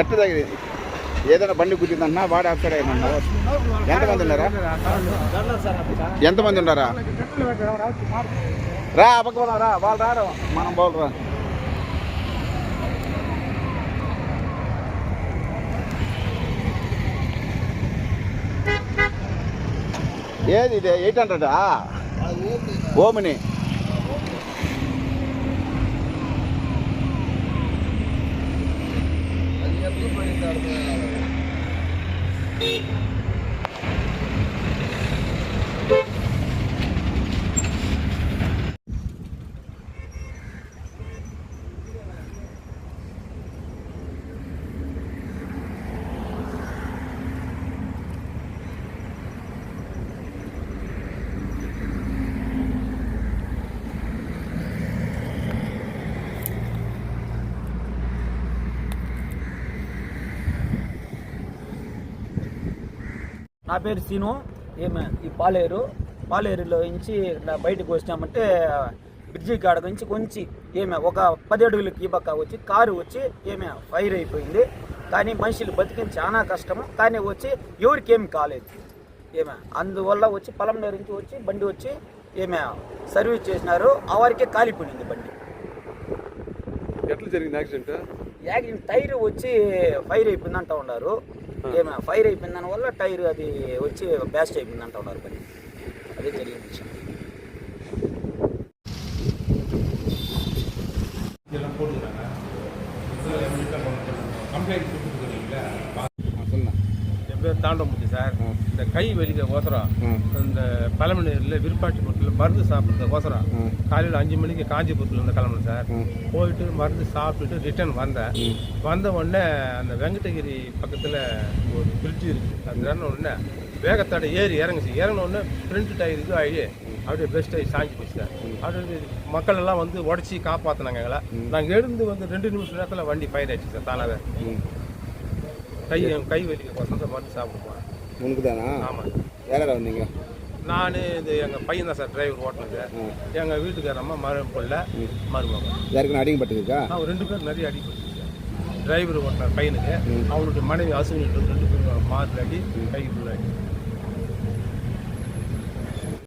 ఎట్లా తగ్గింది ఏదైనా బండి కుట్టిందన్నా వాడు అక్కడ ఏమన్నా ఎంతమంది ఉన్నారా? ఎంతమంది ఉన్నారా? రా పక్క రా వాళ్ళు రారు. మనం పోలు రా. ఏది ఇది ఎయిట్ హండ్రెడా? ఓమిని. Thank you. నా పేరు సీను ఏమే ఈ పాలేరు. పాలేరులో నుంచి బయటకు వచ్చినామంటే బ్రిడ్జి కాడ నుంచి కొంచెం ఏమే ఒక పది అడుగులకి పక్క వచ్చి కారు వచ్చి ఏమే ఫైర్ అయిపోయింది. కానీ మనుషులు బతికిన చాలా కష్టము. కానీ వచ్చి ఎవరికి ఏమి కాలేదు. ఏమే అందువల్ల వచ్చి పొలంనేరు నుంచి వచ్చి బండి వచ్చి ఏమే సర్వీస్ చేసినారు. ఆ వారికే కాలిపోయింది బండి. ఎట్లా జరిగింది యాక్సిడెంట్? యాక్సిడెంట్ టైర్ వచ్చి ఫైర్ అయిపోయింది అంటూ ఉన్నారు. ఫైర్ అయిపోయింది దాని వల్ల టైర్ అది వచ్చి బ్యాస్ట్ అయిపోయింది అంటూ ఉన్నారు పని అదే జరిగిన విషయం என் பேர் தாண்டமுத்து சார். இந்த கை வலிக்க கோசரம். இந்த பழமநீரில் விருப்பாட்டிப்பட்டில் மருந்து சாப்பிட்றது கோசரம். காலையில் அஞ்சு மணிக்கு காஞ்சிபுரத்தில் இருந்து கிளம்புனேன் சார். போயிட்டு மருந்து சாப்பிட்டுட்டு ரிட்டர்ன் வந்தேன். வந்த உடனே அந்த வெங்கடகிரி பக்கத்தில் ஒரு பிரிட்ஜ் இருக்குது இறங்கின உடனே வேகத்தடை ஏறி இறங்குச்சு. இறங்கின உடனே ஃப்ரண்ட் டயர் இது ஆகி அப்படியே பெஸ்ட் ஆகி சாஞ்சி போச்சு சார். அப்படியே மக்கள் எல்லாம் வந்து உடச்சி காப்பாற்றினாங்க எங்களை. நாங்கள் எழுந்து வந்து ரெண்டு நிமிஷம் நேரத்தில் வண்டி ஃபயர் ஆயிடுச்சு சார் தானாவே. கை கை வலிக்க வசந்த மருந்து சாப்பிட போகிறேன் உனக்கு தானா ஆமாம் யாரா வந்தீங்க? நான் இது எங்கள் பையன் தான் சார் டிரைவர் ஓட்டுனது. எங்கள் வீட்டுக்காரம்மா மருமப்பிள்ள மருமகன் யாருக்குன்னு அடிக்கப்பட்டிருக்கா நான் ரெண்டு பேர் நிறைய அடிப்பட்டு சார் டிரைவர் ஓட்டுன பையனுக்கு அவனுடைய மனைவி அசுவினிட்டு ரெண்டு பேரும் மார்பில் அடி கை அடி